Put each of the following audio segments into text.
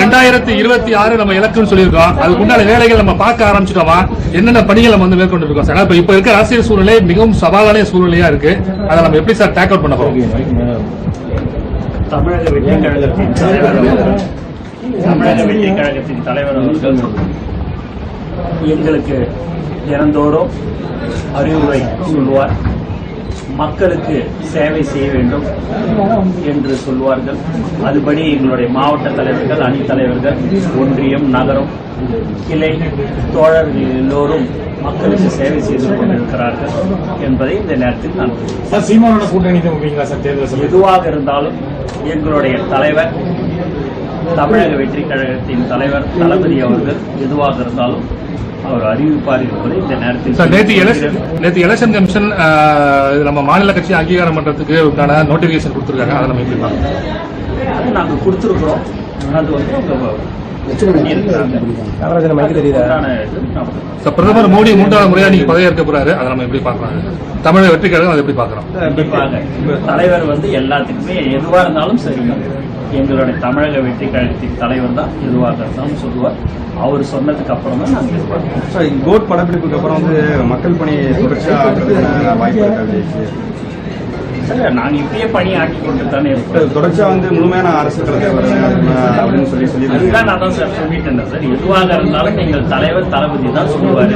ரெண்டாயிரத்தி இருபத்தி ஆறு நம்ம இலக்குன்னு சொல்லியிருக்கோம். அதுக்கு உண்டான வேலைகள் நம்ம பார்க்க ஆரம்பிச்சிட்டோமா? என்னென்ன பணிகள் நம்ம வந்து மேற்கொண்டு இருக்கோம் சார் இப்ப இப்ப இருக்க அரசியல் சூழ்நிலை மிகவும் சவாலான சூழ்நிலையா இருக்கு. அதை நம்ம எப்படி சார் டேக் அவுட் பண்ண போறோம்? தமிழக வெற்றி கழகத்தின் தலைவர் அவர்கள் தமிழக வெற்றி கழகத்தின் தலைவர் அவர்கள் எங்களுக்கு தினந்தோறும் அறிவுரை சொல்லுவார் மக்களுக்கு சேவை செய்ய வேண்டும் என்று சொல்வார்கள் அதுபடி எங்களுடைய மாவட்ட தலைவர்கள் அணி தலைவர்கள் ஒன்றியம் நகரம் கிளை தோழர்கள் எல்லோரும் மக்களுக்கு சேவை செய்து கொண்டிருக்கிறார்கள் என்பதை இந்த நேரத்தில் நான் கூட்டணி எதுவாக இருந்தாலும் எங்களுடைய தலைவர் தமிழக வெற்றி கழகத்தின் தலைவர் தளபதி அவர்கள் எதுவாக இருந்தாலும் அவர் அறிவிப்பார் என்பதை இந்த நேரத்தில் நேற்று. நேற்று எலெக்ஷன் கமிஷன் நம்ம மாநில கட்சி அங்கீகாரம் பண்றதுக்கு உண்டான நோட்டிபிகேஷன் கொடுத்துருக்காங்க. அதை நம்ம எப்படி அது நாங்கள் கொடுத்துருக்குறோம். அது வந்து பிரதமர் மோடி மூன்றாவது முறையா நீங்க பதவியேற்க போறாரு. அதை நம்ம எப்படி பார்க்கலாம் தமிழக வெற்றி கழகம் அதை எப்படி கண்டிப்பாக. தலைவர் வந்து எல்லாத்துக்குமே எதுவா இருந்தாலும் சரி. எங்களுடைய தமிழக வெற்றி கழகத்தின் தலைவர் தான் எதுவாக இருந்தாலும் சொல்லுவார். அவர் சொன்னதுக்கு அப்புறம் தான் நாங்கள் எதிர்பார்க்கிறோம் கோட் படப்பிடிப்புக்கு அப்புறம் வந்து மக்கள் பணி தொடர்ச்சியா ஆற்றுறதுக்கான வாய்ப்பு இருக்காது. சார் நாங்கள் இப்பயே பணி ஆக்கி கொண்டு தானே இருக்கோம் தொடர்ச்சியா வந்து முழுமையான அரசு வரணும் அப்படின்னு சொல்லி அதுதான் சொல்லியிருக்காங்க நான் தான் சார் சொல்லிட்டேன் சார். எதுவாக இருந்தாலும் எங்கள் தலைவர் தளபதி தான் சொல்லுவார்.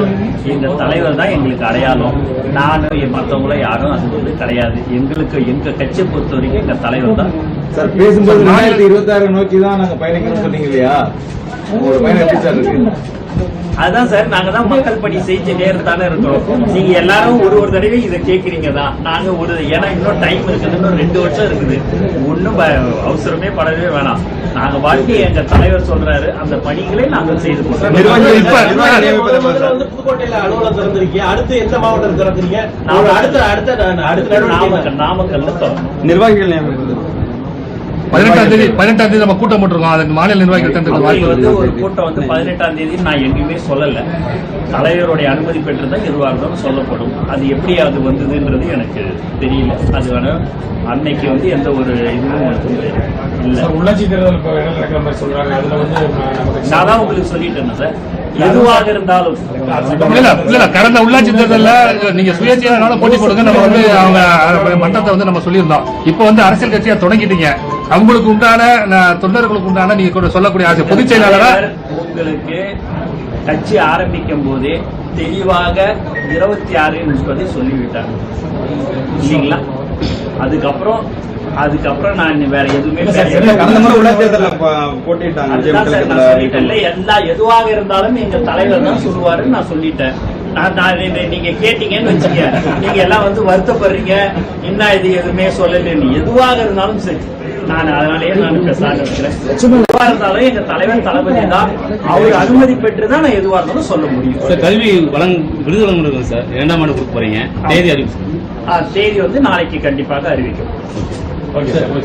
எங்க தலைவர் தான் எங்களுக்கு அடையாளம். நானும் என் மற்றவங்களும் யாரும் அது வந்து கிடையாது. எங்களுக்கு எங்க கட்சியை பொறுத்த வரைக்கும் எங்க தலைவர் தான். சார் பேசும்போது ரெண்டாயிரத்தி இருபத்தி ஆறு நோக்கி தான் நாங்க பயணிக்கணும்னு சொன்னீங்க இல்லையா? உங்களோட பயணம் எப்படி சார் இருக்கு? அதான் சார் நாங்க தான் மக்கள் பணி செஞ்சுட்டே தானே இருக்கிறோம். நீங்க எல்லாரும் ஒரு ஒரு தடவை இதை கேக்குறீங்க தான். நாங்க ஒரு ஏன்னா இன்னும் டைம் இருக்குது இன்னும் ரெண்டு வருஷம் இருக்குது. ஒன்றும் அவசரமே படவே வேணாம். நாங்க வாழ்க்கை எங்க தலைவர் சொல்றாரு அந்த பணிகளை நாங்கள் செய்து புதுக்கோட்டையில அலுவலகம் திறந்திருக்கீங்க. அடுத்து எந்த மாவட்டம் திறக்கிறீங்க நாம- அடுத்த அடுத்த அடுத்த நடவடிக்கை நாமக்கல் நாமக்கல்ல நிர்வாகிகள் பதினெட்டாம் தேதி பதினெட்டாம் தேதி நம்ம கூட்டம் போட்டிருக்கோம். அதுக்கு மாநில நிர்வாகிகள் வாய்ப்பு வந்து. ஒரு கூட்டம் வந்து பதினெட்டாம் தேதி நான் எங்கேயுமே சொல்லல. தலைவருடைய அனுமதி பெற்று தான் எதுவாக இருந்தாலும் சொல்லப்படும். அது எப்படி அது வந்ததுன்றது எனக்கு தெரியல. அது வேணா அன்னைக்கு வந்து எந்த ஒரு இதுவும் இல்லை. சார் உள்ளாட்சி தேர்தல் சொல்றாங்க. அதுல வந்து நான் தான் உங்களுக்கு சொல்லிட்டேன் சார். எதுவாக இருந்தாலும். கடந்த உள்ளாட்சி தேர்தல்ல நீங்க சுயேட்சையானாலும் போட்டி போடுங்க. நம்ம வந்து அவங்க மன்றத்தை வந்து நம்ம சொல்லியிருந்தோம். இப்போ வந்து அரசியல் கட்சியா தொடங்கிட்டீங்க. அவங்களுக்கு உண்டான தொண்டர்களுக்கு உண்டான நீங்க கூட சொல்லக்கூடிய ஆசை பொதுச் செயலாளரா? உங்களுக்கு கட்சி ஆரம்பிக்கும் போதே தெளிவாக இருபத்தி ஆறு என்பதை சொல்லிவிட்டாங்க. இல்லைங்களா? அதுக்கப்புறம் அதுக்கப்புறம் நான் வேற எதுவுமே பேசல. கடந்த முறை உள்ள தேர்தலில் போட்டிட்டாங்க எல்லா எதுவாக இருந்தாலும் எங்க தலைவர் தான் சொல்லுவாருன்னு நான் சொல்லிட்டேன். நான் நீங்க கேட்டீங்கன்னு வச்சுக்க நீங்க எல்லாம் வந்து வருத்தப்படுறீங்க. என்ன இது எதுவுமே சொல்லலன்னு. எதுவாக இருந்தாலும் சரி. நான் அதனாலேயே நான் பேசாக இருக்கிறேன். எதுவா இருந்தாலும் எங்க தலைவர் தளபதி தான் அவர் அனுமதி பெற்று தான் நான் எதுவா இருந்தாலும் சொல்ல முடியும். சார் கல்வி வழங் விருது வழங்குறது சார் இரண்டாம் ஆண்டு கொடுக்க போறீங்க. தேதி அறிவிச்சு ஆ, தேதி வந்து நாளைக்கு கண்டிப்பாக அறிவிக்கும். Okay sir